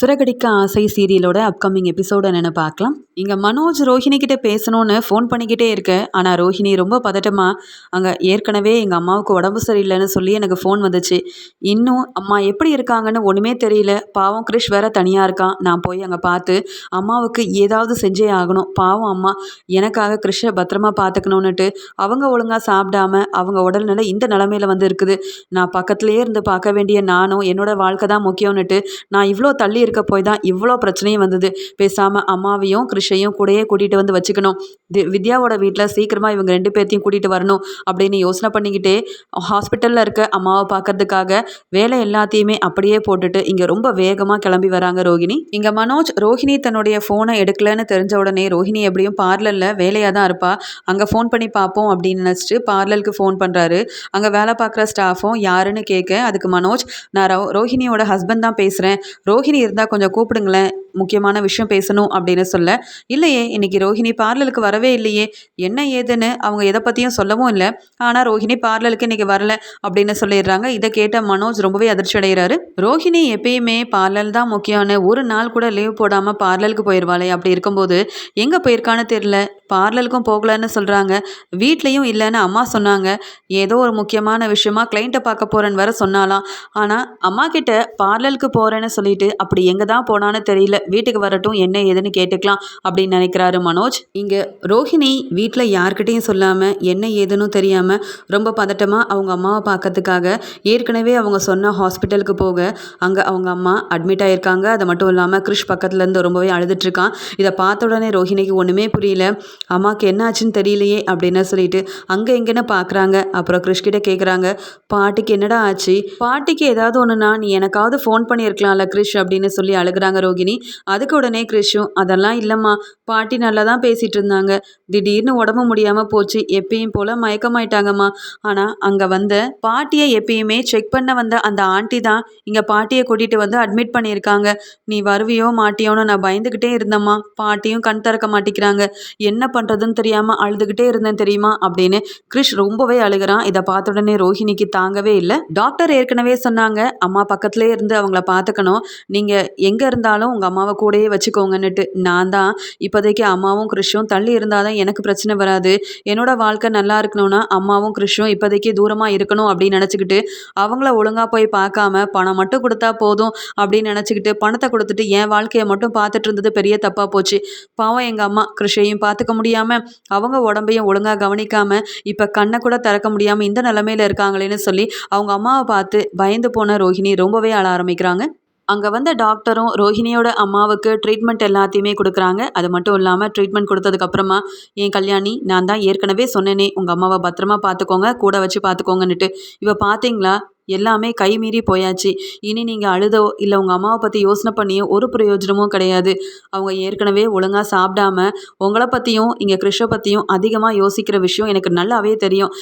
சுரகடிக்க ஆசை சீரியலோட upcoming episode என்னென்னு பார்க்கலாம். இங்கே மனோஜ் ரோஹிணி கிட்டே பேசணும்னு ஃபோன் பண்ணிக்கிட்டே இருக்க. ஆனால் ரோஹிணி ரொம்ப பதட்டமாக அங்கே ஏற்கனவே எங்கள் அம்மாவுக்கு உடம்பு சரியில்லைன்னு சொல்லி எனக்கு ஃபோன் வந்துச்சு. இன்னும் அம்மா எப்படி இருக்காங்கன்னு ஒன்றுமே தெரியல. பாவம் கிரிஷ் வேற தனியாக இருக்கான். நான் போய் அங்கே பார்த்து அம்மாவுக்கு ஏதாவது செஞ்சே ஆகணும். பாவம் அம்மா எனக்காக கிறிஷை பத்திரமா பார்த்துக்கணுன்னுட்டு அவங்க ஒழுங்காக சாப்பிடாம அவங்க உடல்நிலை இந்த நிலமையில வந்து இருக்குது. நான் பக்கத்துலேயே இருந்து பார்க்க வேண்டிய நானும் என்னோட வாழ்க்கை தான் முக்கியம்னுட்டு நான் இவ்வளோ தள்ளி இருக்க போய் தான் இவ்வளோ பிரச்சனையும் வந்தது. பேசாமல் அம்மாவையும் கிருஷையும் கூடயே கூட்டிகிட்டு வந்து வச்சுக்கணும். தி வித்யாவோட வீட்டில் சீக்கிரமாக இவங்க ரெண்டு பேர்த்தையும் கூட்டிகிட்டு வரணும் அப்படின்னு யோசனை பண்ணிக்கிட்டே ஹாஸ்பிட்டலில் இருக்க அம்மாவை பார்க்கறதுக்காக வேலை எல்லாத்தையுமே அப்படியே போட்டுட்டு இங்கே ரொம்ப வேகமாக கிளம்பி வராங்க ரோஹிணி இங்கே மனோஜ் ரோஹிணி தன்னுடைய ஃபோனை எடுக்கலன்னு தெரிஞ்ச உடனே ரோஹிணி எப்படியும் பார்லரில் வேலையாக தான் இருப்பா. அங்கே ஃபோன் பண்ணி பார்ப்போம் அப்படின்னு நினச்சிட்டு பார்லருக்கு ஃபோன் பண்ணுறாரு அங்கே வேலை பார்க்குற ஸ்டாஃபும் யாருன்னு கேட்க அதுக்கு மனோஜ் நான் ரோ ரோஹிணியோட ஹஸ்பண்ட் தான் பேசுகிறேன் ரோஹிணி இருந்தால் கொஞ்சம் கூப்பிடுங்களேன். முக்கியமான விஷயம் பேசணும் அப்படின்னு சொல்ல இல்லையே இன்னைக்கு ரோஹிணி பார்லருக்கு வரவே இல்லையே. என்ன ஏதுன்னு அவங்க எதை பற்றியும் சொல்லவும் இல்லை. ஆனால் ரோஹிணி பார்லருக்கு இன்னைக்கு வரல அப்படின்னு சொல்லிடுறாங்க. இதை கேட்ட மனோஜ் ரொம்பவே அதிர்ச்சி அடைகிறாரு. ரோஹிணி எப்பயுமே பார்லர் தான் முக்கியம்னு ஒரு நாள் கூட லீவ் போடாமல் பார்லருக்கு போயிடுவாளே அப்படி இருக்கும்போது எங்கே போயிருக்கான்னு தெரியல. பார்லருக்கும் போகலன்னு சொல்கிறாங்க வீட்லேயும் இல்லைன்னு அம்மா சொன்னாங்க. ஏதோ ஒரு முக்கியமான விஷயமா கிளைண்ட்டை பார்க்க போகிறேன்னு வர சொன்னாலாம் ஆனால் அம்மா கிட்ட பார்லருக்கு போகிறேன்னு சொல்லிட்டு அப்படி எங்கே தான் போனான்னு தெரியல. வீட்டுக்கு வரட்டும் என்ன ஏதுன்னு கேட்டுக்கலாம் அப்படின்னு நினைக்கிறாரு மனோஜ். இங்கே ரோஹிணி வீட்டில் யார்கிட்டையும் சொல்லாமல் என்ன ஏதுன்னு தெரியாமல் ரொம்ப பதட்டமாக அவங்க அம்மாவை பார்க்கறதுக்காக ஏற்கனவே அவங்க சொன்ன ஹாஸ்பிட்டலுக்கு போக அங்கே அவங்க அம்மா அட்மிட் ஆகியிருக்காங்க அது மட்டும் இல்லாமல் கிறிஷ் பக்கத்துலேருந்து ரொம்பவே அழுதுட்ருக்கான் இதை பார்த்த உடனே ரோஹிணிக்கு ஒன்றுமே புரியல. அம்மாவுக்கு என்ன ஆச்சுன்னு தெரியலையே அப்படின்னு சொல்லிட்டு அங்கே எங்கேன்னு பார்க்குறாங்க அப்புறம் கிருஷ் கிட்ட கேட்குறாங்க பாட்டிக்கு என்னடா ஆச்சு? பாட்டிக்கு ஏதாவது ஒன்றுனா நீ எனக்காவது ஃபோன் பண்ணியிருக்கலாம்ல கிருஷ் அப்படின்னு சொல்லி அழுகுறாங்க ரோகிணி. அதுக்கு உடனே கிறிஷும் அதெல்லாம் இல்லைம்மா பாட்டி நல்லா தான் பேசிகிட்டு இருந்தாங்க திடீர்னு உடம்பு முடியாமல் போச்சு. எப்பயும் போல் மயக்கமாயிட்டாங்கம்மா. ஆனால் அங்கே வந்த பாட்டியை எப்பயுமே செக் பண்ண வந்த அந்த ஆண்டி தான் இங்கே பாட்டியை கூட்டிகிட்டு வந்து அட்மிட் பண்ணியிருக்காங்க. நீ வருவியோ மாட்டியோன்னு நான் பயந்துக்கிட்டே இருந்தேம்மா. பாட்டியும் கண் திறக்க மாட்டேங்கிறாங்க என்ன பண்ணுறதுன்னு தெரியாமல் அழுதுகிட்டே இருந்தேன் தெரியுமா? அப்படின்னு கிறிஷ் ரொம்பவே அழுகிறான். இதை பார்த்த உடனே ரோஹிணிக்கு தாங்கவே இல்லை. டாக்டர் ஏற்கனவே சொன்னாங்க அம்மா பக்கத்துலேயே இருந்து அவங்கள பார்த்துக்கணும். நீங்கள் எங்கே இருந்தாலும் உங்கள் அம்மாவை கூடயே வச்சுக்கோங்கன்னுட்டு நான் தான் இப்போதைக்கு அம்மாவும் கிறிஷும் தள்ளி இருந்தால் தான் எனக்கு பிரச்சனை வராது. என்னோட வாழ்க்கை நல்லா இருக்கணும்னா அம்மாவும் கிறிஷும் இப்போதைக்கு தூரமாக இருக்கணும் அப்படின்னு நினச்சிக்கிட்டு அவங்கள ஒழுங்காக போய் பார்க்காம பணம் மட்டும் கொடுத்தா போதும் அப்படின்னு நினச்சிக்கிட்டு பணத்தை கொடுத்துட்டு என் வாழ்க்கையை மட்டும் பார்த்துட்டு இருந்தது பெரிய தப்பாக போச்சு. பாவம் எங்கள் அம்மா கிறிஷையும் பார்த்துக்க முடியாமல் அவங்க உடம்பையும் ஒழுங்காக கவனிக்காமல் இப்போ கண்ணை கூட திறக்க முடியாமல் இந்த நிலமையில் இருக்காங்களேன்னு சொல்லி அவங்க அம்மாவை பார்த்து பயந்து போன ரோஹிணி ரொம்பவே அழ ஆரம்பிக்கிறாங்க. அங்கே வந்த டாக்டரும் ரோஹிணியோட அம்மாவுக்கு ட்ரீட்மெண்ட் எல்லாத்தையுமே கொடுக்குறாங்க. அது மட்டும் இல்லாமல் ட்ரீட்மெண்ட் கொடுத்ததுக்கப்புறமா என் கல்யாணி நான் தான் ஏற்கனவே சொன்னேனே உங்கள் அம்மாவை பத்திரமா பார்த்துக்கோங்க கூட வச்சு பார்த்துக்கோங்கன்னுட்டு. இவள் பார்த்தீங்களா? எல்லாமே கை மீறி போயாச்சு. இனி நீங்கள் அழுதோ இல்லை உங்கள் அம்மாவை பற்றி யோசனை பண்ணியோ ஒரு பிரயோஜனமும் கிடையாது. அவங்க ஏற்கனவே ஒழுங்காக சாப்பிடாம உங்களை பற்றியும் இங்கே கிருஷை பற்றியும் அதிகமாக யோசிக்கிற விஷயம் எனக்கு நல்லாவே தெரியும்.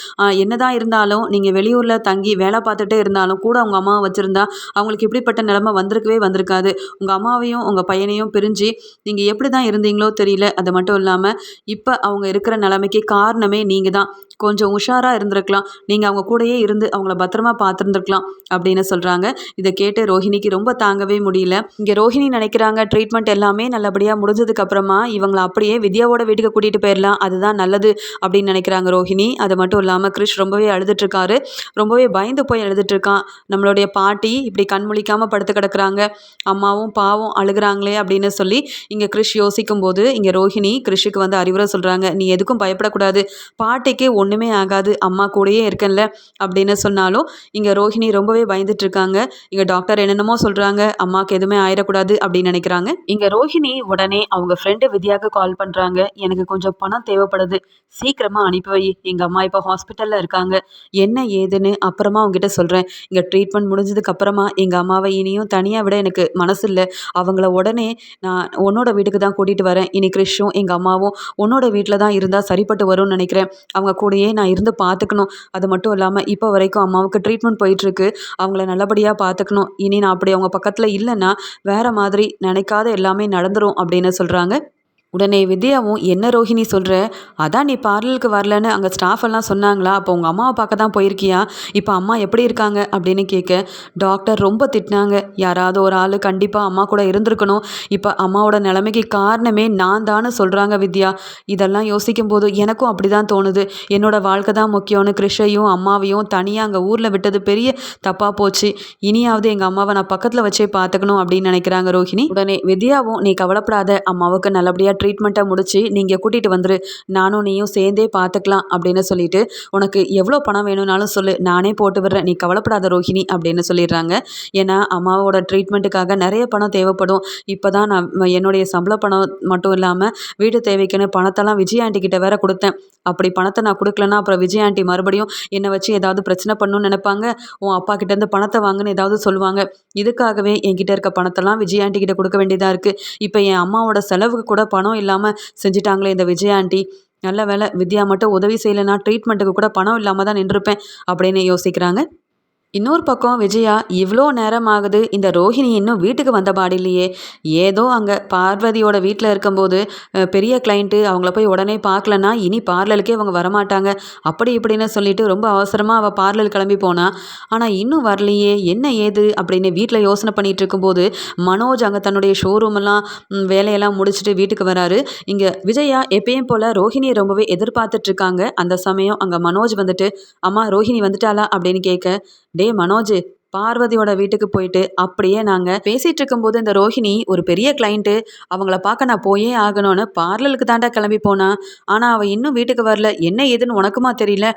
என்னதான் இருந்தாலும் நீங்கள் வெளியூரில் தங்கி வேலை பார்த்துட்டே இருந்தாலும் கூட உங்கள் அம்மாவை வச்சுருந்தா அவங்களுக்கு இப்படிப்பட்ட நிலமை வந்திருக்கவே வந்திருக்காது. உங்கள் அம்மாவையும் உங்கள் பையனையும் பிரிஞ்சு நீங்கள் எப்படி தான் இருந்தீங்களோ தெரியல. அது மட்டும் இல்லாமல் இப்போ அவங்க இருக்கிற நிலைமைக்கு காரணமே நீங்கள் தான் கொஞ்சம் உஷாராக இருந்திருக்கலாம். நீங்கள் அவங்க கூடயே இருந்து அவங்கள பத்திரமா பார்த்துருந்து இருந்திருக்கலாம் அப்படின்னு சொல்கிறாங்க இதை கேட்டு ரோஹிணிக்கு ரொம்ப தாங்கவே முடியல. இங்கே ரோஹிணி நினைக்கிறாங்க ட்ரீட்மெண்ட் எல்லாமே நல்லபடியாக முடிஞ்சதுக்கு அப்புறமா இவங்களை அப்படியே வித்யாவோட வீட்டுக்கு கூட்டிகிட்டு போயிடலாம். அதுதான் நல்லது அப்படின்னு நினைக்கிறாங்க ரோஹிணி. அது மட்டும் இல்லாமல் கிருஷ் ரொம்பவே அழுதுட்ருக்காரு ரொம்பவே பயந்து போய் அழுதுட்ருக்கான் நம்மளுடைய பாட்டி இப்படி கண்முழிக்காமல் படுத்து கிடக்குறாங்க. அம்மாவும் பாவம் அழுகிறாங்களே அப்படின்னு சொல்லி இங்கே கிருஷ் யோசிக்கும் போது இங்கே ரோஹிணி கிருஷுக்கு வந்து அறிவுரை சொல்கிறாங்க நீ எதுக்கும் பயப்படக்கூடாது. பாட்டிக்கு ஒன்றுமே ஆகாது. அம்மா கூடயே இருக்கேன்ல அப்படின்னு சொன்னாலும் இங்கே ரோஹிணி ரொம்பவே பயந்துட்டு இருக்காங்க இங்கே டாக்டர் என்னென்னமோ சொல்கிறாங்க அம்மாவுக்கு எதுவுமே ஆயிடக்கூடாது அப்படின்னு நினைக்கிறாங்க. இங்கே ரோஹிணி உடனே அவங்க ஃப்ரெண்டு வித்யாவுக்கு கால் பண்ணுறாங்க எனக்கு கொஞ்சம் பணம் தேவைப்படுது. சீக்கிரமாக அனுப்பி வை. எங்கள் அம்மா இப்போ ஹாஸ்பிட்டலில் இருக்காங்க. என்ன ஏதுன்னு அப்புறமா அவங்ககிட்ட சொல்கிறேன் இங்கே ட்ரீட்மெண்ட் முடிஞ்சதுக்கு அப்புறமா எங்கள் அம்மாவை இனியும் தனியாக விட எனக்கு மனசு இல்லை அவங்கள உடனே நான் உன்னோட வீட்டுக்கு தான் கூட்டிகிட்டு வரேன். இனி கிறிஷும் எங்கள் அம்மாவும் உன்னோட வீட்டில் தான் இருந்தால் சரிப்பட்டு வரும்னு நினைக்கிறேன். அவங்க கூடயே நான் இருந்து பார்த்துக்கணும் அது மட்டும் இல்லாமல் இப்போ வரைக்கும் அம்மாவுக்கு ட்ரீட்மெண்ட் போய் போயிட்டுருக்கு. அவங்கள நல்லபடியாக பார்த்துக்கணும் இனி நான் அப்படி அவங்க பக்கத்தில் இல்லைன்னா வேறு மாதிரி நினைக்காத எல்லாமே நடந்துடும் அப்படின்னு சொல்கிறாங்க உடனே வித்யாவும் என்ன ரோஹிணி சொல்கிற அதான் நீ பார்லருக்கு வரலன்னு அங்கே ஸ்டாஃப் எல்லாம் சொன்னாங்களா? அப்போ உங்கள் அம்மாவை பார்க்க தான் போயிருக்கியா? இப்போ அம்மா எப்படி இருக்காங்க? அப்படின்னு கேட்க டாக்டர் ரொம்ப திட்டினாங்க யாராவது ஒரு ஆள் கண்டிப்பாக அம்மா கூட இருந்திருக்கணும். இப்போ அம்மாவோட நிலைமைக்கு காரணமே நான் தானே சொல்கிறாங்க வித்யா. இதெல்லாம் யோசிக்கும் போது எனக்கும் அப்படி தான் தோணுது. என்னோடய வாழ்க்கை தான் முக்கியம்னு கிருஷையும் அம்மாவையும் தனியாக அங்கே ஊரில் விட்டது பெரிய தப்பாக போச்சு. இனியாவது எங்கள் அம்மாவை நான் பக்கத்தில் வச்சே பார்த்துக்கணும் அப்படின்னு நினைக்கிறாங்க ரோஹிணி. உடனே வித்யாவும் நீ கவலைப்படாத. அம்மாவுக்கு நல்லபடியாக ட்ரீட்மெண்ட்டை முடித்து நீங்கள் கூட்டிகிட்டு வந்துரு. நானும் நீயும் சேர்ந்தே பார்த்துக்கலாம் அப்படின்னு சொல்லிட்டு உனக்கு எவ்வளோ பணம் வேணும்னாலும் சொல்லு. நானே போட்டு விடுறேன். நீ கவலைப்படாத ரோஹிணி அப்படின்னு சொல்லிடுறாங்க. ஏன்னா அம்மாவோட ட்ரீட்மெண்ட்டுக்காக நிறைய பணம் தேவைப்படும். இப்போ தான் நான் என்னுடைய சம்பள பணம் மட்டும் இல்லாமல் வீடு தேவைக்குன்னு பணத்தெல்லாம் விஜய் ஆண்டி கிட்ட வேற கொடுத்தேன். அப்படி பணத்தை நான் கொடுக்கலன்னா அப்புறம் விஜய் ஆண்டி மறுபடியும் என்னை வச்சு ஏதாவது பிரச்சனை பண்ணணும்னு நினைப்பாங்க. உன் அப்பா கிட்டேருந்து பணத்தை வாங்குன்னு ஏதாவது சொல்லுவாங்க. இதுக்காகவே என்கிட்ட இருக்க பணத்தெல்லாம் விஜய் ஆண்டி கிட்ட கொடுக்க வேண்டியதாக இருக்குது இப்போ என் அம்மாவோட செலவுக்கு கூட பணம் பணம் இல்லாமல் செஞ்சிட்டாங்களே இந்த விஜய் ஆண்டி. நல்ல வேலை வித்யா மட்டும் உதவி செய்யலைன்னா ட்ரீட்மெண்ட்டுக்கு கூட பணம் இல்லாமல் தான் நின்றுருப்பேன் அப்படின்னு யோசிக்கிறாங்க. இன்னொரு பக்கம் விஜயா இவ்வளோ நேரம் ஆகுது இந்த ரோஹிணி இன்னும் வீட்டுக்கு வந்த பாடில்லையே. ஏதோ அங்கே பார்வதியோட வீட்டில் இருக்கும்போது பெரிய கிளைண்ட்டு அவங்கள போய் உடனே பார்க்கலன்னா இனி பார்லருக்கே அவங்க வரமாட்டாங்க. அப்படி இப்படின்னு சொல்லிட்டு ரொம்ப அவசரமாக அவள் பார்லர் கிளம்பி போனா. ஆனால் இன்னும் வரலையே என்ன ஏது? அப்படின்னு வீட்டில் யோசனை பண்ணிகிட்டு இருக்கும்போது மனோஜ் அங்கே தன்னுடைய ஷோரூமெல்லாம் வேலையெல்லாம் முடிச்சுட்டு வீட்டுக்கு வராரு. இங்கே விஜயா எப்பயும் போல் ரோஹிணியை ரொம்பவே எதிர்பார்த்துட்ருக்காங்க அந்த சமயம் அங்கே மனோஜ் வந்துட்டு அம்மா ரோஹிணி வந்துட்டாளா? அப்படின்னு கேட்க டே மனோஜ் பார்வதியோட வீட்டுக்கு போயிட்டு அப்படியே நாங்கள் பேசிகிட்டு இருக்கும்போது இந்த ரோஹிணி ஒரு பெரிய கிளைண்ட்டு அவங்கள பார்க்க நான் போயே ஆகணும்னு பார்லருக்கு தாண்டா கிளம்பி போனா. ஆனால் அவள் இன்னும் வீட்டுக்கு வரல. என்ன ஏதுன்னு உனக்குமா தெரியல?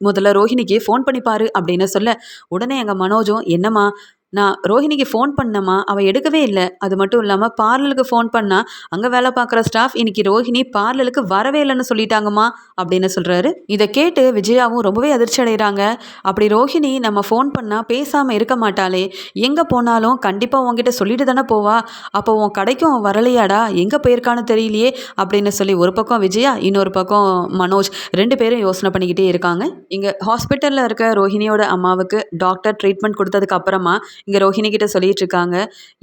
முதல்ல ரோஹிணிக்கு ஃபோன் பண்ணிப்பாரு அப்படின்னு சொல்ல. உடனே எங்கள் மனோஜும் என்னம்மா நான் ரோஹிணிக்கு ஃபோன் பண்ணமா அவள் எடுக்கவே இல்லை. அது மட்டும் இல்லாமல் பார்லருக்கு ஃபோன் பண்ணால் அங்கே வேலை பார்க்குற ஸ்டாஃப் இன்னைக்கு ரோஹிணி பார்லருக்கு வரவே இல்லைன்னு சொல்லிட்டாங்கம்மா அப்படின்னு சொல்கிறாரு இதை கேட்டு விஜயாவும் ரொம்பவே அதிர்ச்சி அடைகிறாங்க. அப்படி ரோஹிணி நம்ம ஃபோன் பண்ணால் பேசாமல் இருக்க மாட்டாளே. எங்கே போனாலும் கண்டிப்பாக உங்ககிட்ட சொல்லிட்டு தானே போவா. அப்போ உன் கடைக்கும் வரலையாடா? எங்கே போயிருக்கான்னு தெரியலையே அப்படின்னு சொல்லி ஒரு பக்கம் விஜயா இன்னொரு பக்கம் மனோஜ் ரெண்டு பேரும் யோசனை பண்ணிக்கிட்டே இருக்காங்க. இங்கே ஹாஸ்பிட்டலில் இருக்க ரோஹிணியோட அம்மாவுக்கு டாக்டர் ட்ரீட்மெண்ட் கொடுத்ததுக்கு அப்புறமா இங்கே ரோஹிணி கிட்ட சொல்லிட்டு இருக்காங்க.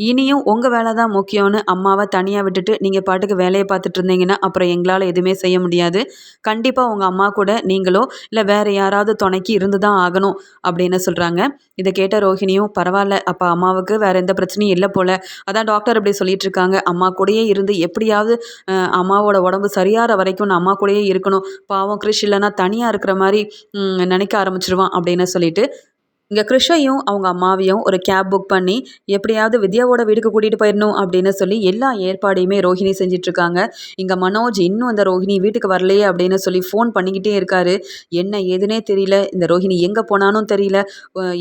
இனியும் உங்கள் வேலை தான் முக்கியம்னு அம்மாவை தனியாக விட்டுட்டு நீங்கள் பாட்டுக்கு வேலையை பார்த்துட்டு இருந்தீங்கன்னா அப்புறம் எங்களால் எதுவுமே செய்ய முடியாது. கண்டிப்பாக உங்கள் அம்மா கூட நீங்களோ இல்லை வேறு யாராவது துணைக்கு இருந்து தான் ஆகணும் அப்படின்னு சொல்கிறாங்க இதை கேட்ட ரோஹிணியும் பரவாயில்ல அப்போ அம்மாவுக்கு வேறு எந்த பிரச்சனையும் இல்லை போல். அதான் டாக்டர் அப்படி சொல்லிட்டு இருக்காங்க. அம்மா கூடயே இருந்து எப்படியாவது அம்மாவோட உடம்பு சரியாகிற வரைக்கும் நான் அம்மா கூடயே இருக்கணும். பாவம் கிறிஷ் இல்லைன்னா தனியாக இருக்கிற மாதிரி நினைக்க ஆரம்பிச்சிருவான் அப்படின்னு சொல்லிட்டு இங்கே கிருஷையும் அவங்க அம்மாவையும் ஒரு கேப் புக் பண்ணி எப்படியாவது வித்யாவோட வீட்டுக்கு கூட்டிகிட்டு போயிடணும் அப்படின்னு சொல்லி எல்லா ஏற்பாடையுமே ரோஹிணி செஞ்சிட்ருக்காங்க. இங்கே மனோஜ் இன்னும் அந்த ரோஹிணி வீட்டுக்கு வரலையே அப்படின்னு சொல்லி ஃபோன் பண்ணிக்கிட்டே இருக்காரு. என்ன ஏதுனே தெரியல. இந்த ரோஹிணி எங்கே போனாலும் தெரியல.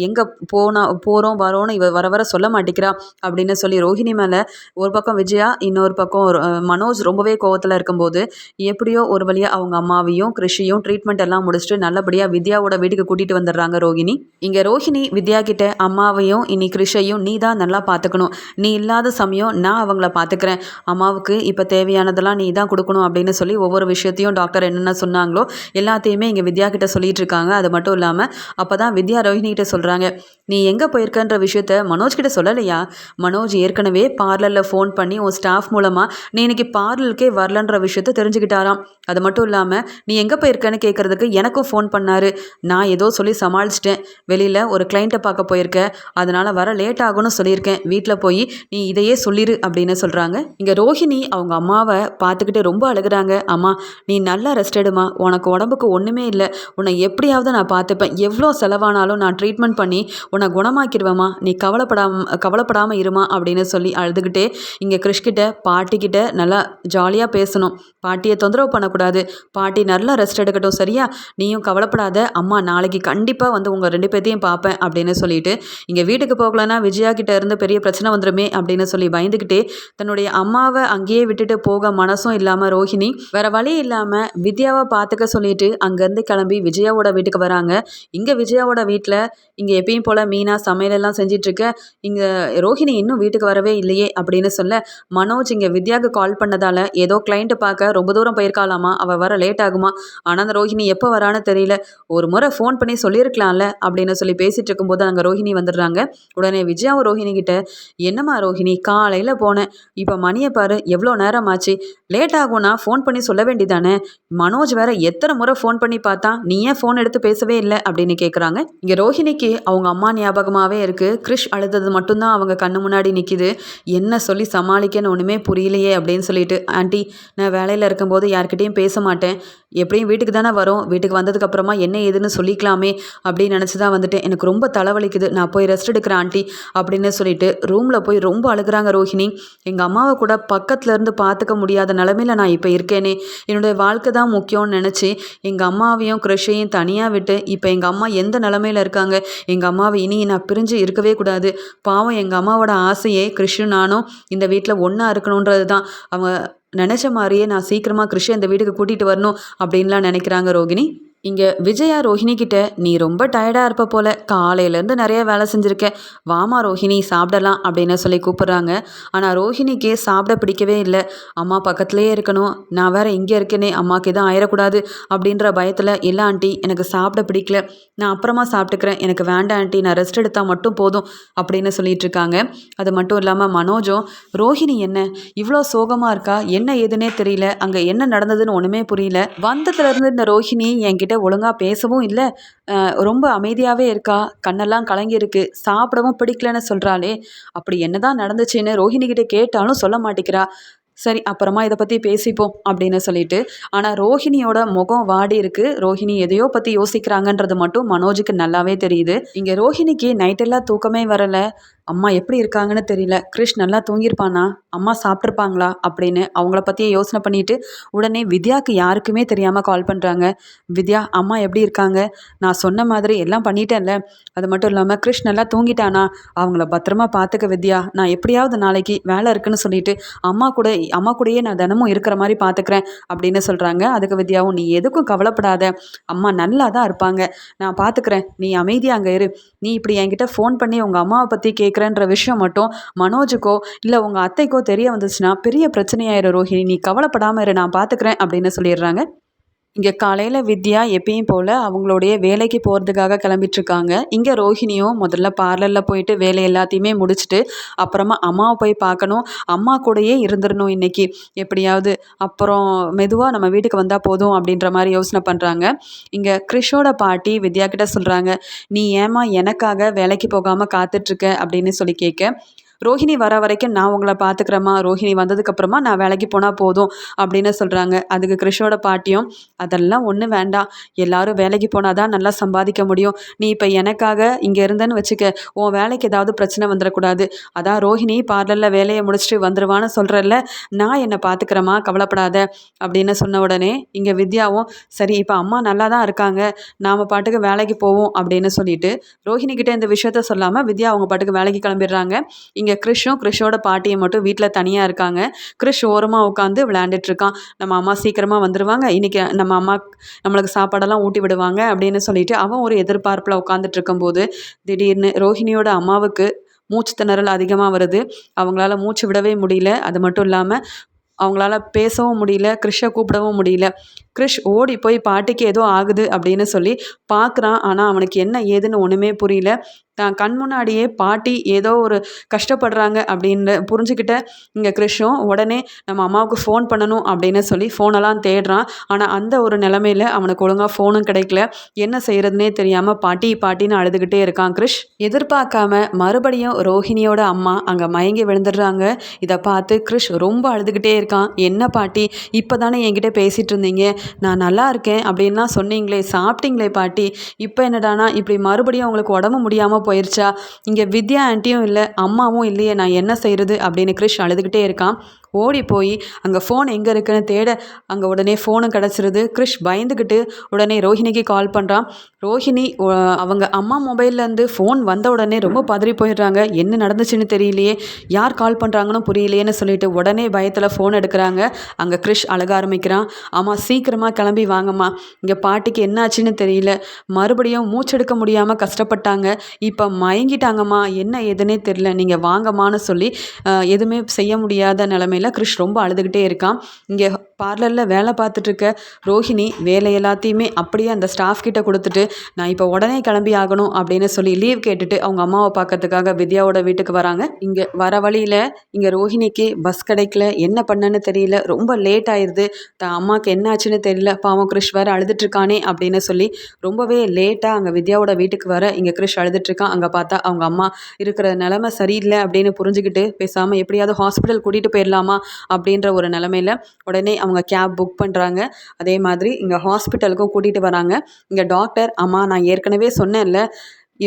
எங்கே போனா போகிறோம் வரோன்னு இவ வர வர சொல்ல மாட்டேங்கிறா அப்படின்னு சொல்லி ரோஹிணி மேலே ஒரு பக்கம் விஜயா இன்னொரு பக்கம் மனோஜ் ரொம்பவே கோவத்தில் இருக்கும்போது எப்படியோ ஒரு வழியாக அவங்க அம்மாவையும் கிருஷியும் ட்ரீட்மெண்ட் எல்லாம் முடிச்சுட்டு நல்லபடியாக வித்யாவோட வீட்டுக்கு கூட்டிகிட்டு வந்துடுறாங்க ரோஹிணி. இங்கே ரோஹி ரோஹிணி வித்யா கிட்ட அம்மாவையும் இனி கிருஷையும் நீ தான் நல்லா பார்த்துக்கணும் நீ இல்லாத சமயம் நான் அவங்கள பார்த்துக்கிறேன் அம்மாவுக்கு இப்போ தேவையானதெல்லாம் நீ தான் கொடுக்கணும் அப்படின்னு சொல்லி ஒவ்வொரு விஷயத்தையும் டாக்டர் என்னென்ன சொன்னாங்களோ எல்லாத்தையுமே இங்கே வித்யா கிட்ட சொல்லிட்டு இருக்காங்க. அது மட்டும் இல்லாமல் அப்போ தான் வித்யா ரோஹிணிகிட்ட சொல்கிறாங்க நீ எங்கே போயிருக்கன்ற விஷயத்த மனோஜ் கிட்ட சொல்லலையா? மனோஜ் ஏற்கனவே பார்லரில் ஃபோன் பண்ணி உன் ஸ்டாஃப் மூலமாக நீ இன்னைக்கு பார்லருக்கே வரலன்ற விஷயத்த தெரிஞ்சுக்கிட்டாராம். அது மட்டும் இல்லாமல் நீ எங்கே போயிருக்கன்னு கேட்குறதுக்கு எனக்கும் ஃபோன் பண்ணார். நான் ஏதோ சொல்லி சமாளிச்சிட்டேன். வெளியில் ஒரு கிளைண்ட்டை பார்க்க போயிருக்க. அதனால் வர லேட் ஆகும்னு சொல்லியிருக்கேன். வீட்டில் போய் நீ இதையே சொல்லிடு அப்படின்னு சொல்கிறாங்க இங்கே ரோஹிணி அவங்க அம்மாவை பார்த்துக்கிட்டு ரொம்ப அழுகிறாங்க. அம்மா நீ நல்லா ரெஸ்ட் எடுமா உனக்கு உடம்புக்கு ஒன்றுமே இல்லை. உன்னை எப்படியாவது நான் பார்த்துப்பேன். எவ்வளோ செலவானாலும் நான் ட்ரீட்மெண்ட் பண்ணி உன்னை குணமாக்கிடுவேம்மா நீ கவலைப்படாம கவலைப்படாமல் இருமா அப்படின்னு சொல்லி அழுதுகிட்டே இங்கே கிறிஷ்கிட்ட பாட்டிக்கிட்ட நல்லா ஜாலியாக பேசணும். பாட்டியை தொந்தரவு பண்ணக்கூடாது. பாட்டி நல்லா ரெஸ்ட் எடுக்கட்டும் சரியா? நீயும் கவலைப்படாத. அம்மா நாளைக்கு கண்டிப்பாக வந்து உங்கள் ரெண்டு பேர்த்தையும் பா பார்ப்பேன் அப்படின்னு சொல்லிட்டு இங்கே வீட்டுக்கு போகலன்னா விஜயா கிட்ட இருந்து பெரிய பிரச்சனை வந்துடுமே அப்படின்னு சொல்லி பயந்துக்கிட்டே தன்னுடைய அம்மாவை அங்கேயே விட்டுட்டு போக மனசும் இல்லாமல் ரோஹிணி வேற வழி இல்லாமல் வித்யாவை பார்த்துக்க சொல்லிட்டு அங்கேருந்து கிளம்பி விஜயாவோட வீட்டுக்கு வராங்க. இங்கே விஜயாவோட வீட்டில் இங்கே எப்பயும் போல் மீனா சமையலெல்லாம் செஞ்சிட்ருக்க இங்கே ரோஹிணி இன்னும் வீட்டுக்கு வரவே இல்லையே அப்படின்னு சொல்ல மனோஜ் இங்கே வித்யாவுக்கு கால் பண்ணதால் ஏதோ கிளைண்ட்டு பார்க்க ரொம்ப தூரம் போயிருக்காளாமா அவள் வர லேட் ஆகுமா ஆனால் அந்த ரோஹிணி எப்போ வரான்னு தெரியல ஒரு முறை ஃபோன் பண்ணி சொல்லியிருக்கலாம்ல அப்படின்னு சொல்லி பேசிகிட்டு இருக்கும்போது அங்கே ரோஹிணி வந்துடுறாங்க. உடனே விஜயாவும் ரோஹிணி கிட்ட என்னம்மா ரோஹிணி காலையில் போனேன். இப்போ மணியை பாரு எவ்வளோ நேரம் ஆச்சு லேட் ஆகும்னா ஃபோன் பண்ணி சொல்ல வேண்டிதானே மனோஜ் வேற எத்தனை முறை ஃபோன் பண்ணி பார்த்தா நீ ஏன் ஃபோன் எடுத்து பேசவே இல்லை? அப்படின்னு கேட்குறாங்க இங்கே ரோஹிணிக்கு அவங்க அம்மா ஞாபகமாகவே இருக்குது கிறிஷ் அழுதது மட்டும்தான் அவங்க கண்ணு முன்னாடி நிற்கிது என்ன சொல்லி சமாளிக்கன்னு ஒன்றுமே புரியலையே அப்படின்னு சொல்லிட்டு ஆண்டி நான் வேலையில் இருக்கும்போது யார்கிட்டயும் பேச மாட்டேன். எப்படியும் வீட்டுக்கு தானே வரோம். வீட்டுக்கு வந்ததுக்கப்புறமா என்ன ஏதுன்னு சொல்லிக்கலாமே அப்படின்னு நினச்சி தான் வந்துட்டு எனக்கு ரொம்ப தலைவலிக்குது. நான் போய் ரெஸ்ட் எடுக்கிறேன் ஆண்டி அப்படின்னு சொல்லிட்டு ரூமில் போய் ரொம்ப அழுகுறாங்க ரோஹிணி. எங்கள் அம்மாவை கூட பக்கத்துல இருந்து பார்த்துக்க முடியாத நிலமையில நான் இப்போ இருக்கேனே. என்னுடைய வாழ்க்கை தான் முக்கியம்னு நினச்சி எங்கள் அம்மாவையும் கிருஷையும் தனியாக விட்டு இப்போ எங்கள் அம்மா எந்த நிலமையில இருக்காங்க? எங்கள் அம்மாவை இனி நான் பிரிஞ்சு இருக்கவே கூடாது. பாவம் எங்கள் அம்மாவோட ஆசையே கிருஷ்ணு நானும் இந்த வீட்டில் ஒன்றா இருக்கணுன்றது தான் அவங்க நினச்ச மாதிரியே நான் சீக்கிரமாக கிருஷை இந்த வீட்டுக்கு கூட்டிகிட்டு வரணும் அப்படின்லாம் நினைக்கிறாங்க ரோகிணி. இங்கே விஜயா ரோஹிணி கிட்ட நீ ரொம்ப டயர்டாக இருப்ப போல. காலையிலேருந்து நிறைய வேலை செஞ்சுருக்க. வாமா ரோஹிணி சாப்பிடலாம் அப்படின்னு சொல்லி கூப்பிட்றாங்க. ஆனால் ரோஹிணிக்கு சாப்பிட பிடிக்கவே இல்லை. அம்மா பக்கத்துலேயே இருக்கணும். நான் வேற இங்கே இருக்கேனே. அம்மாவுக்கு எதுவும் ஆயிடக்கூடாது அப்படின்ற பயத்தில் இல்லை ஆண்டி எனக்கு சாப்பிட பிடிக்கல. நான் அப்புறமா சாப்பிட்டுக்கிறேன். எனக்கு வேண்டாம் ஆண்டி. நான் ரெஸ்ட் எடுத்தால் மட்டும் போதும் அப்படின்னு சொல்லிட்டு இருக்காங்க. அது மட்டும் இல்லாமல் மனோஜும் ரோஹிணி என்ன? இவ்வளோ சோகமாக இருக்கா? என்ன ஏதுன்னே தெரியல. அங்கே என்ன நடந்ததுன்னு ஒன்றுமே புரியல. வந்ததுலேருந்து இந்த ரோஹிணி என்கிட்ட ஒழுங்காக பேசவும் இல்லை. ரொம்ப அமைதியாகவே இருக்கா? கண்ணெல்லாம் கலங்கியிருக்கு. சாப்பிடவும் பிடிக்கலன்னு சொல்கிறாளே அப்படி என்னதான் நடந்துச்சுன்னு ரோஹிணிக்கிட்ட கேட்டாலும் சொல்ல மாட்டேங்கிறா. சரி அப்புறமா இதை பற்றி பேசிப்போம் அப்படின்னு சொல்லிட்டு. ஆனால் ரோஹிணியோட முகம் வாடி இருக்கு. ரோஹிணி எதையோ பற்றி யோசிக்கிறாங்கன்றது மட்டும் மனோஜுக்கு நல்லாவே தெரியுது. இங்கே ரோஹிணிக்கு நைட்டெல்லாம் தூக்கமே வரலை. அம்மா எப்படி இருக்காங்கன்னு தெரியல. கிருஷ் நல்லா தூங்கியிருப்பானா? அம்மா சாப்பிட்ருப்பாங்களா அப்படின்னு அவங்கள பற்றியே யோசனை பண்ணிட்டு உடனே வித்யாவுக்கு யாருக்குமே தெரியாமல் கால் பண்ணுறாங்க வித்யா அம்மா எப்படி இருக்காங்க? நான் சொன்ன மாதிரி எல்லாம் பண்ணிட்டேன்ல. அது மட்டும் இல்லாமல் கிருஷ் நல்லா தூங்கிட்டானா? அவங்கள பத்திரமா பார்த்துக்க வித்யா. நான் எப்படியாவது நாளைக்கு வேலை இருக்குன்னு சொல்லிட்டு அம்மா கூட அம்மா கூடயே நான் தினமும் இருக்கிற மாதிரி பார்த்துக்கிறேன் அப்படின்னு சொல்கிறாங்க அதுக்கு வித்யாவும் நீ எதுக்கும் கவலைப்படாத. அம்மா நல்லா தான் இருப்பாங்க. நான் பார்த்துக்கிறேன் நீ அமைதியாக அங்கே இரு. நீ இப்படி என்கிட்ட ஃபோன் பண்ணி உங்கள் அம்மாவை பற்றி கேட்குறேன்ற விஷயம் மட்டும் மனோஜுக்கோ இல்லை உங்கள் அத்தைக்கோ தெரிய வந்துச்சுன்னா பெரிய பிரச்சனையாயிரும் ரோஹிணி. நீ கவலைப்படாமல் இரு நான் பார்த்துக்கிறேன் அப்படின்னு சொல்லிடுறாங்க. இங்கே காலையில் வித்யா எப்பயும் போல் அவங்களுடைய வேலைக்கு போகிறதுக்காக கிளம்பிட்டுருக்காங்க. இங்கே ரோஹிணியும் முதல்ல பார்லரில் போயிட்டு வேலை எல்லாத்தையுமே முடிச்சுட்டு அப்புறமா அம்மாவை போய் பார்க்கணும். அம்மா கூடயே இருந்துடணும் இன்றைக்கி எப்படியாவது அப்புறம் மெதுவாக நம்ம வீட்டுக்கு வந்தால் போதும் அப்படின்ற மாதிரி யோசனை பண்ணுறாங்க இங்கே கிறிஷோட பாட்டி வித்யா கிட்ட சொல்கிறாங்க நீ ஏமா எனக்காக வேலைக்கு போகாமல் காத்துட்ருக்க அப்படின்னு சொல்லி கேட்க ரோஹிணி வர வரைக்கும் நான் உங்களை பார்த்துக்கிறேம்மா. ரோஹிணி வந்ததுக்கப்புறமா நான் வேலைக்கு போனால் போதும் அப்படின்னு சொல்கிறாங்க அதுக்கு கிருஷோட பாட்டியும் அதெல்லாம் ஒன்றும் வேண்டாம். எல்லாரும் வேலைக்கு போனால் தான் நல்லா சம்பாதிக்க முடியும். நீ இப்போ எனக்காக இங்கே இருந்தேன்னு வச்சுக்க. உன் வேலைக்கு ஏதாவது பிரச்சனை வந்துடக்கூடாது. அதான் ரோஹிணி பார்லரில் வேலையை முடிச்சுட்டு வந்துடுவான்னு சொல்கிறல்ல நான் என்னை பார்த்துக்கிறேம்மா. கவலைப்படாத. அப்படின்னு சொன்ன உடனே இங்கே வித்யாவும் சரி இப்போ அம்மா நல்லா தான் இருக்காங்க. நாம் பாட்டுக்கு வேலைக்கு போவோம். அப்படின்னு சொல்லிட்டு ரோஹிணி கிட்டே இந்த விஷயத்த சொல்லாமல் வித்யா அவங்க பாட்டுக்கு வேலைக்கு கிளம்பிடுறாங்க. இங்கே இங்கே கிறிஷும் கிறிஷோட பாட்டியை மட்டும் வீட்டில் தனியாக இருக்காங்க. கிறிஷ் ஓரமாக உட்காந்து விளையாண்டுட்ருக்கான் நம்ம அம்மா சீக்கிரமாக வந்துடுவாங்க இன்றைக்கி நம்ம அம்மா நம்மளுக்கு சாப்பாடெல்லாம் ஊட்டி விடுவாங்க அப்படின்னு சொல்லிட்டு அவன் ஒரு எதிர்பார்ப்பில் உட்காந்துட்டு இருக்கும்போது திடீர்னு ரோஹிணியோட அம்மாவுக்கு மூச்சு திணறல் அதிகமாக வருது. அவங்களால மூச்சு விடவே முடியல. அது மட்டும் இல்லாமல் அவங்களால பேசவும் முடியல. கிறிஷை கூப்பிடவும் முடியல. கிறிஷ் ஓடி போய் பாட்டிக்கு ஏதோ ஆகுது அப்படின்னு சொல்லி பார்க்குறான் ஆனால் அவனுக்கு என்ன ஏதுன்னு ஒன்றுமே புரியல. தான் கண் முன்னாடியே பாட்டி ஏதோ ஒரு கஷ்டப்படுறாங்க அப்படின்னு புரிஞ்சுக்கிட்ட இங்கே கிறிஷும் உடனே நம்ம அம்மாவுக்கு ஃபோன் பண்ணணும் அப்படின்னு சொல்லி ஃபோனெல்லாம் தேடுறான். ஆனால் அந்த ஒரு நிலமையில அவனுக்கு ஒழுங்காக ஃபோனும் கிடைக்கல. என்ன செய்கிறதுனே தெரியாமல் பாட்டி பாட்டின்னு அழுதுகிட்டே இருக்கான் கிருஷ். எதிர்பார்க்காம மறுபடியும் ரோஹிணியோட அம்மா அங்கே மயங்கி விழுந்துடுறாங்க. இதை பார்த்து கிருஷ் ரொம்ப அழுதுகிட்டே இருக்கான். என்ன பாட்டி இப்போ தானே என்கிட்ட பேசிகிட்டு இருந்தீங்க? நான் நல்லா இருக்கேன் அப்படின்லாம் சொன்னீங்களே சாப்பிட்டீங்களே பாட்டி? இப்போ என்னடானா இப்படி மறுபடியும் உங்களுக்கு உடம்பு முடியாமல் போயிடுச்சா இங்கே வித்யா ஆண்டியும் இல்லை அம்மாவும் இல்லையே நான் என்ன செய்கிறது அப்படின்னு கிறிஷ் அழுதுகிட்டே இருக்கான். ஓடி போய் அங்கே ஃபோன் எங்கே இருக்குன்னு தேட அங்கே உடனே ஃபோனும் கிடச்சிருது. கிறிஷ் பயந்துக்கிட்டு உடனே ரோஹிணிக்கு கால் பண்ணுறான் ரோஹிணி அவங்க அம்மா மொபைல்லேருந்து ஃபோன் வந்த உடனே ரொம்ப பதறி போயிடுறாங்க. என்ன நடந்துச்சுன்னு தெரியலையே. யார் கால் பண்ணுறாங்கன்னு புரியலையேன்னு சொல்லிட்டு உடனே பயத்தில் ஃபோன் எடுக்கிறாங்க. அங்கே கிறிஷ் அழக ஆரம்பிக்கிறான். ஆமாம் சீக்கிரமாக கிளம்பி வாங்கம்மா. இங்கே பாட்டிக்கு என்னாச்சுன்னு தெரியல. மறுபடியும் மூச்செடுக்க முடியாமல் கஷ்டப்பட்டாங்க. இப்போ மயங்கிட்டாங்கம்மா. என்ன எதுனே தெரியல. நீங்கள் வாங்கம்மான்னு சொல்லி எதுவுமே செய்ய முடியாத நிலமையில நிலமையில் கிருஷ் ரொம்ப அழுதுகிட்டே இருக்கான். இங்கே பார்லரில் வேலை பார்த்துட்ருக்க ரோஹிணி வேலை எல்லாத்தையுமே அப்படியே அந்த ஸ்டாஃப் கிட்ட கொடுத்துட்டு நான் இப்போ உடனே கிளம்பி ஆகணும் அப்படின்னு சொல்லி லீவ் கேட்டுட்டு அவங்க அம்மாவை பார்க்கறதுக்காக வித்யாவோட வீட்டுக்கு வராங்க. இங்கே வர வழியில் இங்கே ரோஹிணிக்கு பஸ் கிடைக்கல. என்ன பண்ணன்னு தெரியல. ரொம்ப லேட் ஆயிடுது தான் அம்மாவுக்கு என்ன ஆச்சுன்னு தெரியல. பாவம் கிருஷ் வேறு அழுதுட்ருக்கானே அப்படின்னு சொல்லி ரொம்பவே லேட்டாக அங்கே வித்யாவோட வீட்டுக்கு வர இங்கே கிருஷ் அழுதுட்ருக்கான் அங்கே பார்த்தா அவங்க அம்மா இருக்கிற நிலமை சரியில்லை அப்படின்னு புரிஞ்சுக்கிட்டு பேசாமல் எப்படியாவது ஹாஸ்பிட்டல் கூட்டிகிட்டு போயிடலாமா? அப்படின்ற ஒரு நிலமையில உடனே அவங்க கேப் புக் பண்ணுறாங்க அதே மாதிரி இங்கே ஹாஸ்பிட்டலுக்கும் கூட்டிகிட்டு வராங்க. இங்கே டாக்டர் அம்மா நான் ஏற்கனவே சொன்னேன்ல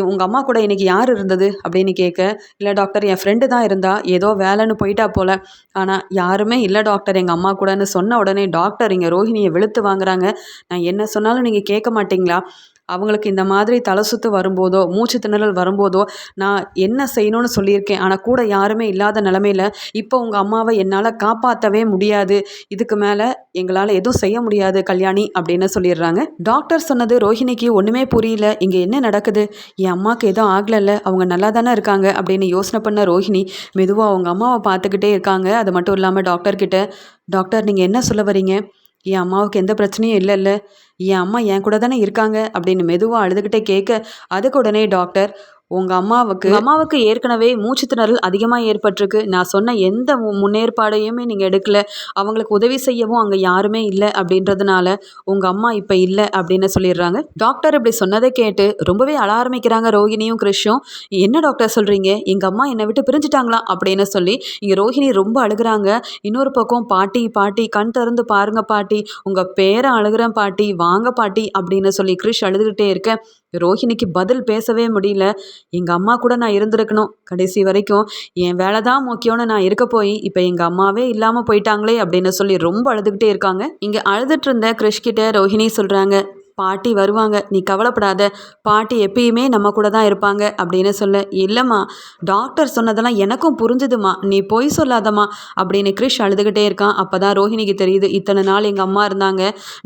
உங்கள் அம்மா கூட இன்றைக்கி யார் இருந்தது? அப்படின்னு கேட்க இல்லை டாக்டர் என் ஃப்ரெண்டு தான் இருந்தா ஏதோ வேலைன்னு போயிட்டா போல். ஆனால் யாருமே இல்லை டாக்டர் எங்கள் அம்மா கூடன்னு சொன்ன உடனே டாக்டர் இங்கே ரோஹிணியை வெளுத்து வாங்குறாங்க. நான் என்ன சொன்னாலும் நீங்கள் கேட்க மாட்டிங்களா? அவங்களுக்கு இந்த மாதிரி தலை சுற்று வரும்போதோ மூச்சு திணறல் வரும்போதோ நான் என்ன செய்யணும்னு சொல்லியிருக்கேன். ஆனால் கூட யாருமே இல்லாத நிலமையில இப்போ உங்கள் அம்மாவை என்னால் காப்பாற்றவே முடியாது. இதுக்கு மேலே எங்களால் எதுவும் செய்ய முடியாது கல்யாணி அப்படின்னு சொல்லிடுறாங்க. டாக்டர் சொன்னது ரோஹிணிக்கு ஒன்றுமே புரியல. இங்கே என்ன நடக்குது? என் அம்மாவுக்கு எதுவும் ஆகலைல்ல. அவங்க நல்லா தானே இருக்காங்க அப்படின்னு யோசனை பண்ண ரோஹிணி மெதுவாக அவங்க அம்மாவை பார்த்துக்கிட்டே இருக்காங்க. அது மட்டும் இல்லாமல் டாக்டர்கிட்ட டாக்டர் நீங்கள் என்ன சொல்ல வரீங்க? என் அம்மாவுக்கு எந்த பிரச்சனையும் இல்லைல்ல. என் அம்மா என் கூட தானே இருக்காங்க அப்படின்னு மெதுவாக அழுதுகிட்டே கேட்க அதுக்கு உடனே டாக்டர் உங்கள் அம்மாவுக்கு அம்மாவுக்கு ஏற்கனவே மூச்சு திணறல் அதிகமாக ஏற்பட்டிருக்கு. நான் சொன்ன எந்த முன்னேற்பாடையுமே நீங்கள் எடுக்கல. அவங்களுக்கு உதவி செய்யவும் அங்கே யாருமே இல்லை அப்படின்றதுனால உங்கள் அம்மா இப்போ இல்லை அப்படின்னு சொல்லிடுறாங்க. டாக்டர் இப்படி சொன்னதை கேட்டு ரொம்பவே அழ ஆரம்பிக்கிறாங்க ரோஹிணியும் கிருஷும் என்ன டாக்டர் சொல்கிறீங்க எங்கள் அம்மா என்னை விட்டு பிரிஞ்சுட்டாங்களா? அப்படின்னு சொல்லி இங்கே ரோஹிணி ரொம்ப அழுகிறாங்க. இன்னொரு பக்கம் பாட்டி பாட்டி கண் திறந்து பாருங்க பாட்டி. உங்கள் பேரை அழுகிறேன் பாட்டி. வாங்க பாட்டி அப்படின்னு சொல்லி கிருஷ் அழுதுகிட்டே இருக்க. ரோஹிணிக்கு பதில் பேசவே முடியல. எங்கள் அம்மா கூட நான் இருந்திருக்கணும். கடைசி வரைக்கும் என் வேலை தான் முக்கியம்னு நான் இருக்க போய் இப்போ எங்கள் அம்மாவே இல்லாமல் போயிட்டாங்களே அப்படின்னு சொல்லி ரொம்ப அழுதுகிட்டே இருக்காங்க. இங்கே அழுதுட்டு இருந்த கிருஷ்கிட்ட ரோஹிணி சொல்கிறாங்க பாட்டி வருவாங்க. நீ கவலைப்படாத. பாட்டி எப்பயுமே நம்ம கூட தான் இருப்பாங்க அப்படின்னு சொல்ல இல்லைம்மா டாக்டர் சொன்னதெல்லாம் எனக்கும் புரிஞ்சுதுமா நீ பொய் சொல்லாதம்மா. அப்படின்னு கிரிஷ் அழுதுகிட்டே இருக்கான். அப்போ தான் ரோஹிணிக்கு தெரியுது இத்தனை நாள் எங்கள் அம்மா இருந்தாங்க.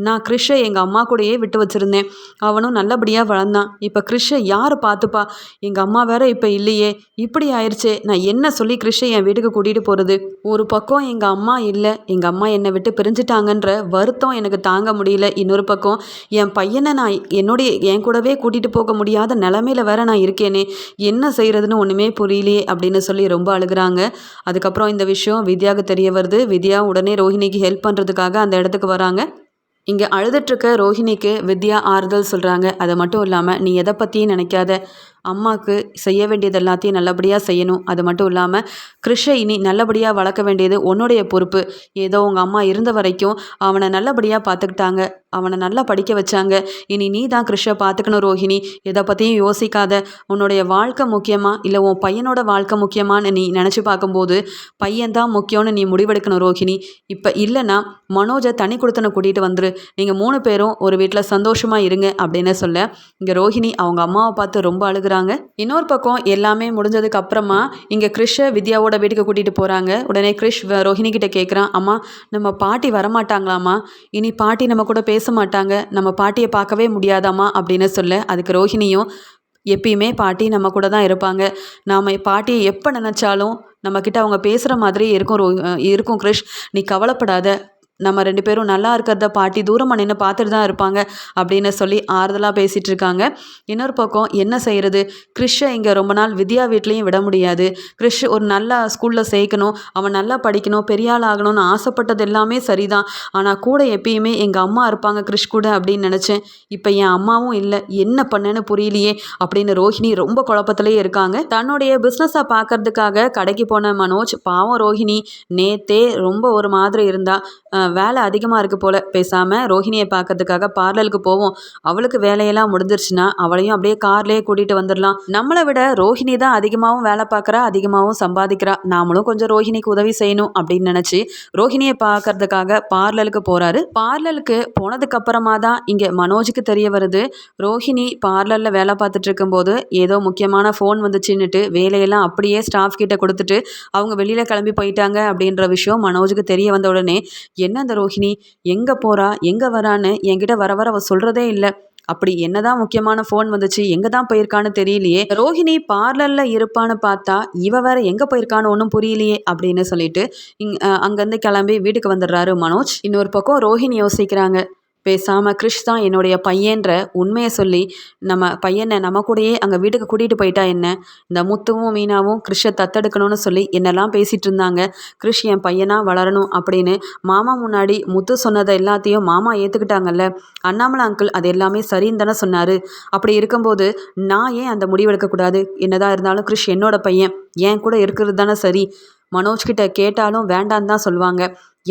நான் கிறிஷை எங்கள் அம்மா கூடயே விட்டு வச்சுருந்தேன். அவனும் நல்லபடியாக வளர்ந்தான். இப்போ கிறிஷை யார் பார்த்துப்பா? எங்கள் அம்மா வேற இப்போ இல்லையே. இப்படி ஆயிடுச்சே நான் என்ன சொல்லி கிறிஷை என் வீட்டுக்கு கூட்டிகிட்டு போகிறது ஒரு பக்கம் எங்கள் அம்மா இல்லை எங்கள் அம்மா என்னை விட்டு பிரிஞ்சுட்டாங்கன்ற வருத்தம் எனக்கு தாங்க முடியல. இன்னொரு பக்கம் என் பையனை நான் என்னுடைய என் கூடவே கூட்டிகிட்டு போக முடியாத நிலமையில வேற நான் இருக்கேனே என்ன செய்கிறதுன்னு ஒன்றுமே புரியலையே அப்படின்னு சொல்லி ரொம்ப அழுகிறாங்க. அதுக்கப்புறம் இந்த விஷயம் வித்யாவுக்கு தெரிய வருது. வித்யா உடனே ரோஹிணிக்கு ஹெல்ப் பண்ணுறதுக்காக அந்த இடத்துக்கு வராங்க. இங்கே அழுதுட்ருக்க ரோஹிணிக்கு வித்யா ஆறுதல் சொல்கிறாங்க அது மட்டும் இல்லாமல் நீ எதை பற்றியும் நினைக்காத. அம்மாவுக்கு செய்ய வேண்டியது எல்லாத்தையும் நல்லபடியாக செய்யணும். அது மட்டும் இல்லாமல் கிருஷை இனி நல்லபடியாக வளர்க்க வேண்டியது உன்னுடைய பொறுப்பு. ஏதோ உங்கள் அம்மா இருந்த வரைக்கும் அவனை நல்லபடியாக பார்த்துக்கிட்டாங்க. அவனை நல்லா படிக்க வச்சாங்க. இனி நீ தான் கிருஷை பார்த்துக்கணும் ரோஹிணி. எதை பற்றியும் யோசிக்காத. உன்னுடைய வாழ்க்கை முக்கியமா? இல்லை உன் பையனோட வாழ்க்கை முக்கியமானு நீ நினச்சி பார்க்கும்போது பையன்தான் முக்கியம்னு நீ முடிவெடுக்கணும் ரோஹிணி. இப்போ இல்லைன்னா மனோஜை தனி கொடுத்தனை கூட்டிகிட்டு வந்துரு. நீங்கள் மூணு பேரும் ஒரு வீட்டில் சந்தோஷமாக இருங்க அப்படின்னு சொல்ல இங்கே ரோஹிணி அவங்க அம்மாவை பார்த்து ரொம்ப அழுகிறாங்க இன்னொரு பக்கம் எல்லாமே முடிஞ்சதுக்கு அப்புறமா இங்கே கிறிஷை வித்யாவோட வீட்டுக்கு கூட்டிகிட்டு போகிறாங்க உடனே கிறிஷ் ரோஹிணி கிட்ட கேட்குறான் அம்மா நம்ம பாட்டி வரமாட்டாங்களாம்மா? இனி பாட்டி நம்ம கூட பேச மாட்டாங்க. நம்ம பாட்டியை பார்க்கவே முடியாதாம்மா? அப்படின்னு சொல்ல. அதுக்கு ரோஹிணியும் எப்பயுமே பாட்டி நம்ம கூட தான் இருப்பாங்க. நாம் பாட்டியை எப்போ நினச்சாலும் நம்மக்கிட்ட அவங்க பேசுகிற மாதிரி இருக்கும் ரோ இருக்கும் கிருஷ். நீ கவலைப்படாத. நம்ம ரெண்டு பேரும் நல்லா இருக்கிறத பாட்டி தூரமாக நின்று பார்த்துட்டு தான் இருப்பாங்க அப்படின்னு சொல்லி ஆறுதலாக பேசிகிட்டு இருக்காங்க. இன்னொரு பக்கம் என்ன செய்கிறது கிறிஷை இங்கே ரொம்ப நாள் வித்யா வீட்லேயும் விட முடியாது. கிறிஷ் ஒரு நல்ல ஸ்கூலில் சேர்க்கணும் அவன் நல்லா படிக்கணும் பெரிய ஆள் ஆகணும்னு ஆசைப்பட்டது எல்லாமே சரிதான். ஆனால் கூட எப்பயுமே எங்கள் அம்மா இருப்பாங்க கிறிஷ் கூட அப்படின்னு நினச்சேன். இப்போ என் அம்மாவும் இல்லை என்ன பண்ணேன்னு புரியலையே அப்படின்னு ரோஹிணி ரொம்ப குழப்பத்திலேயே இருக்காங்க. தன்னுடைய பிஸ்னஸை பார்க்கறதுக்காக கடைக்கு போன மனோஜ் பாவம் ரோஹிணி நேத்தே ரொம்ப ஒரு மாதிரி இருந்தா வேலை அதிகமாக இருக்குது போல். பேசாமல் ரோஹிணியை பார்க்கறதுக்காக பார்லருக்கு போவோம். அவளுக்கு வேலையெல்லாம் முடிஞ்சிருச்சுன்னா அவளையும் அப்படியே கார்லேயே கூட்டிகிட்டு வந்துடலாம். நம்மளை விட ரோஹிணி தான் அதிகமாகவும் வேலை பார்க்குறா அதிகமாகவும் சம்பாதிக்கிறா. நாமளும் கொஞ்சம் ரோஹிணிக்கு உதவி செய்யணும் அப்படின்னு நினச்சி ரோஹிணியை பார்க்கறதுக்காக பார்லருக்கு போகிறாரு பார்லருக்கு போனதுக்கப்புறமா தான் இங்கே மனோஜுக்கு தெரிய வருது. ரோஹிணி பார்லரில் வேலை பார்த்துட்டு இருக்கும்போது ஏதோ முக்கியமான ஃபோன் வந்துச்சுன்னுட்டு வேலையெல்லாம் அப்படியே ஸ்டாஃப் கிட்ட கொடுத்துட்டு அவங்க வெளியில் கிளம்பி போயிட்டாங்க அப்படின்ற விஷயம் மனோஜுக்கு தெரிய வந்த உடனே என்ன அந்த ரோஹிணி எங்கே போகிறா எங்கே வரான்னு என்கிட்ட வர வர அவள் சொல்கிறதே இல்லை. அப்படி என்னதான் முக்கியமான ஃபோன் வந்துச்சு எங்கே தான் போயிருக்கான்னு தெரியலையே. ரோஹிணி பார்லரில் இருப்பான்னு பார்த்தா இவ வேற எங்கே போயிருக்கான்னு ஒன்றும் புரியலையே அப்படின்னு சொல்லிட்டு இங் அங்கேருந்து கிளம்பி வீட்டுக்கு வந்துடுறாரு மனோஜ். இன்னொரு பக்கம் ரோஹிணி யோசிக்கிறாங்க பேசாமல் கிறிஷ் தான் என்னுடைய பையன்ற உண்மையை சொல்லி நம்ம பையனை நம்ம கூடயே அங்கே வீட்டுக்கு கூட்டிகிட்டு போயிட்டா என்ன? இந்த முத்துவும் மீனாவும் கிறிஷை தத்தெடுக்கணும்னு சொல்லி என்னெல்லாம் பேசிகிட்டு இருந்தாங்க? கிறிஷ் என் பையனாக வளரணும் அப்படின்னு மாமா முன்னாடி முத்து சொன்னதை எல்லாத்தையும் மாமா ஏற்றுக்கிட்டாங்கல்ல அண்ணாமலை அங்கிள் அது எல்லாமே சரின்னு தானே சொன்னார். அப்படி இருக்கும்போது நான் ஏன் அந்த முடிவெடுக்கக்கூடாது என்னதான் இருந்தாலும் கிறிஷ் என்னோட பையன் என் கூட இருக்கிறது தானே சரி. மனோஜ்கிட்ட கேட்டாலும் வேண்டான்னு தான் சொல்லுவாங்க.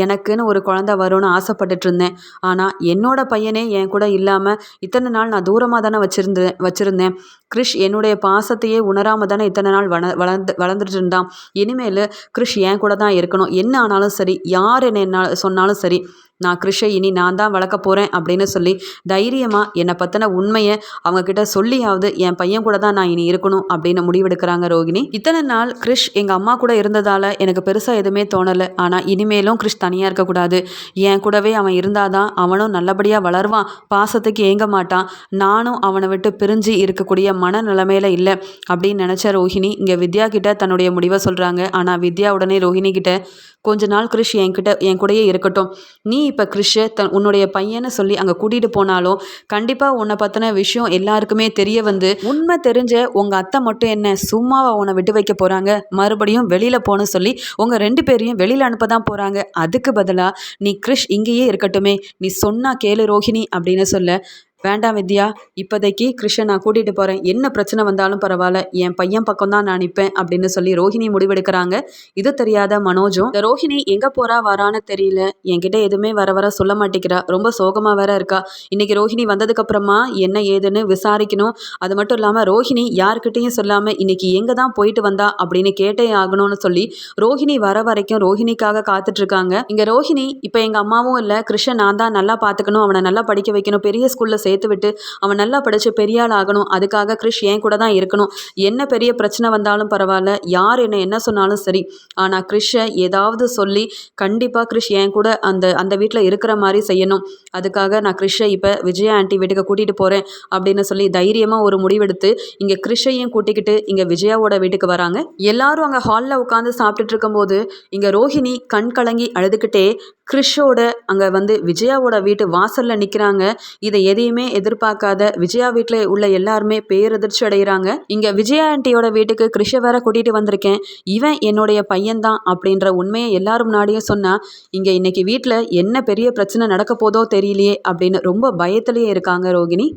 எனக்குன்னு ஒரு குழந்த வரும்னு ஆசைப்பட்டுட்டு இருந்தேன். ஆனால் என்னோட பையனே என் கூட இல்லாமல் இத்தனை நாள் நான் தூரமாக தானே வச்சுருந்தேன் வச்சுருந்தேன். கிறிஷ் என்னுடைய பாசத்தையே உணராமல் தானே இத்தனை நாள் வள வளர்ந்து வளர்ந்துட்டு இருந்தான். இனிமேல் கிறிஷ் என் கூட தான் இருக்கணும். என்ன ஆனாலும் சரி யார் என்ன என்ன சொன்னாலும் சரி நான் கிருஷை இனி நான் தான் வளர்க்க போகிறேன் அப்படின்னு சொல்லி தைரியமாக என்னை பற்றின உண்மையை அவங்கக்கிட்ட சொல்லியாவது என் பையன் கூட தான் நான் இனி இருக்கணும் அப்படின்னு முடிவெடுக்கிறாங்க ரோகிணி. இத்தனை நாள் கிருஷ் எங்கள் அம்மா கூட இருந்ததால் எனக்கு பெருசாக எதுவுமே தோணலை. ஆனால் இனிமேலும் கிருஷ் தனியாக இருக்கக்கூடாது என் கூடவே அவன் இருந்தால் தான் அவனும் நல்லபடியாக வளருவான். பாசத்துக்கு ஏங்க மாட்டான். நானும் அவனை விட்டு பிரிஞ்சு இருக்கக்கூடிய மனநிலைமையில இல்லை அப்படின்னு நினச்ச ரோஹிணி இங்கே வித்யா கிட்ட தன்னுடைய முடிவை சொல்கிறாங்க ஆனால் வித்யா உடனே ரோஹிணி கிட்ட கொஞ்ச நாள் கிறிஷ் என்கிட்ட என் கூடயே இருக்கட்டும். நீ இப்போ கிறிஷை தன் உன்னுடைய பையனை சொல்லி அங்கே கூட்டிகிட்டு போனாலும் கண்டிப்பாக உன்னை பற்றின விஷயம் எல்லாருக்குமே தெரிய வந்து உண்மை தெரிஞ்ச உங்கள் அத்தை மட்டும் என்ன சும்மாவை உன்னை விட்டு வைக்க போகிறாங்க மறுபடியும் வெளியில் போகணும்னு சொல்லி உங்கள் ரெண்டு பேரையும் வெளியில் அனுப்ப தான் போகிறாங்க அதுக்கு பதிலாக நீ கிறிஷ் இங்கேயே இருக்கட்டுமே. நீ சொன்னால் கேளு ரோஹிணி அப்படின்னு சொல்ல வேண்டாம் வித்யா இப்போதைக்கு கிருஷ்ண நான் கூட்டிகிட்டு போகிறேன் என்ன பிரச்சனை வந்தாலும் பரவாயில்ல. என் பையன் பக்கம் தான் நான் நிற்பேன் அப்படின்னு சொல்லி ரோஹிணி முடிவெடுக்கிறாங்க. இது தெரியாத மனோஜும் இந்த ரோஹிணி எங்கே போகிறா வரான்னு தெரியல. என்கிட்ட எதுவுமே வர வர சொல்ல மாட்டேங்கிறா. ரொம்ப சோகமாக வேற இருக்கா. இன்னைக்கு ரோஹிணி வந்ததுக்கப்புறமா என்ன ஏதுன்னு விசாரிக்கணும். அது மட்டும் இல்லாமல் ரோஹிணி யாருக்கிட்டையும் சொல்லாமல் இன்னைக்கு எங்கே தான் போயிட்டு வந்தா அப்படின்னு கேட்டே ஆகணும்னு சொல்லி ரோஹிணி வர வரைக்கும் ரோஹிணிக்காக காத்துட்ருக்காங்க. இங்கே ரோஹிணி இப்போ எங்கள் அம்மாவும் இல்லை கிருஷ்ணன் நான் தான் நல்லா பார்த்துக்கணும் அவனை நல்லா படிக்க வைக்கணும். பெரிய ஸ்கூலில் சேர்த்து விட்டு அவன் நல்லா படித்து பெரிய ஆள் ஆகணும். அதுக்காக கிறிஷ் என் கூட தான் இருக்கணும். என்ன பெரிய பிரச்சனை வந்தாலும் பரவாயில்ல. யார் என்ன என்ன சொன்னாலும் சரி. ஆனால் கிறிஷை ஏதாவது சொல்லி கண்டிப்பாக கிறிஷ் என் கூட அந்த அந்த வீட்டில் இருக்கிற மாதிரி செய்யணும். அதுக்காக நான் கிறிஷை இப்போ விஜயா ஆண்டி வீட்டுக்கு கூட்டிகிட்டு போகிறேன் அப்படின்னு சொல்லி தைரியமாக ஒரு முடிவெடுத்து இங்கே கிறிஷையும் கூட்டிக்கிட்டு இங்கே விஜயாவோட வீட்டுக்கு வராங்க. எல்லாரும் அங்கே ஹாலில் உட்காந்து சாப்பிட்டுட்டு இருக்கும்போது இங்கே ரோஹிணி கண் கலங்கி அழுதுகிட்டே கிறிஷோட அங்கே வந்து விஜயாவோட வீட்டு வாசலில் நிற்கிறாங்க இதை எதையுமே எதிர்பார்க்காத விஜயா வீட்டில் உள்ள எல்லாருமே பேரதிர்ச்சி அடைகிறாங்க இங்கே விஜயா ஆண்டியோட வீட்டுக்கு கிருஷ வேற கூட்டிகிட்டு வந்திருக்கேன். இவன் என்னுடைய பையன்தான் அப்படின்ற உண்மையை எல்லாரும் முன்னாடியும் சொன்னால் இங்கே இன்னைக்கு வீட்டில் என்ன பெரிய பிரச்சனை நடக்க போதோ தெரியலையே அப்படின்னு ரொம்ப பயத்துலேயே இருக்காங்க ரோகிணி.